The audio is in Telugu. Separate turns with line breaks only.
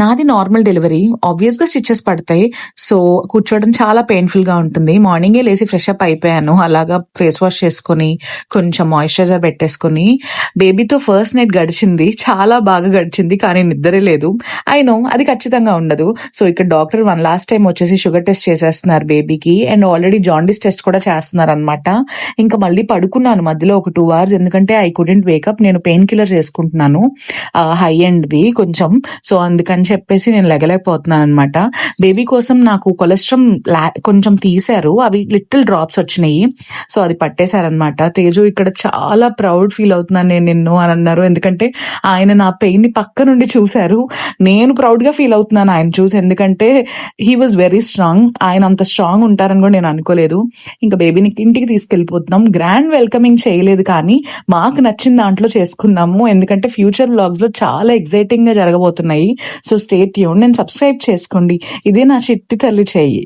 నాది నార్మల్ డెలివరీ ఆబ్వియస్గా స్టిచ్చెస్ పడతాయి. సో కూర్చోవడం చాలా పెయిన్ఫుల్గా ఉంటుంది. మార్నింగే లేసి ఫ్రెష్ అప్ అయిపోయాను. అలాగా ఫేస్ వాష్ చేసుకొని కొంచెం మాయిశ్చరైజర్ పెట్టేసుకొని బేబీతో ఫస్ట్ నైట్ గడిచింది. చాలా బాగా గడిచింది కానీ నిద్రే లేదు. అయినో అది ఖచ్చితంగా ఉండదు. సో ఇక్కడ డాక్టర్ వన్ లాస్ట్ టైం వచ్చేసి షుగర్ టెస్ట్ చేసేస్తున్నారు బేబీకి అండ్ ఆల్రెడీ జాండిస్ టెస్ట్ కూడా చేస్తున్నారు అనమాట ఇంకా మళ్ళీ పడుకున్నాను మధ్యలో ఒక టూ అవర్స్ ఎందుకంటే ఐ కుడెంట్ వేకప్ నేను పెయిన్ కిల్లర్ చేసుకుంటున్నాను హై వి కొంచెం. సో అందుకని చెప్పేసి నేను లెగలేకపోతున్నాను అనమాట బేబీ కోసం నాకు కొలెస్ట్రాల్ కొంచెం తీశారు. అవి లిటిల్ డ్రాప్స్ వచ్చినాయి. సో అది పట్టేశారనమాట తేజు ఇక్కడ చాలా ప్రౌడ్ ఫీల్ అవుతున్నాను నేను నిన్ను అని అన్నారు. ఎందుకంటే ఆయన నా పెయిన్ని పక్క నుండి చూశారు. నేను ప్రౌడ్గా ఫీల్ అవుతున్నాను ఆయన చూసి. ఎందుకంటే హీ వాజ్ వెరీ స్ట్రాంగ్. ఆయన అంత స్ట్రాంగ్ ఉంటారని కూడా నేను అనుకోలేదు. ఇంకా బేబీని ఇంటికి తీసుకెళ్ళిపోతున్నాం. గ్రాండ్ వెల్కమింగ్ చేయలేదు కానీ మాకు నచ్చిన దాంట్లో చేసుకున్నాము. ఎందుకంటే ఫ్యూచర్ బ్లాగ్స్లో చాలా ఎక్సైటింగ్గా జరగబోతున్నాయి. సో సో స్టేట్ యూన్ నేను సబ్స్క్రైబ్ చేసుకోండి. ఇదే నా చిట్టి తల్లి చెయ్యి.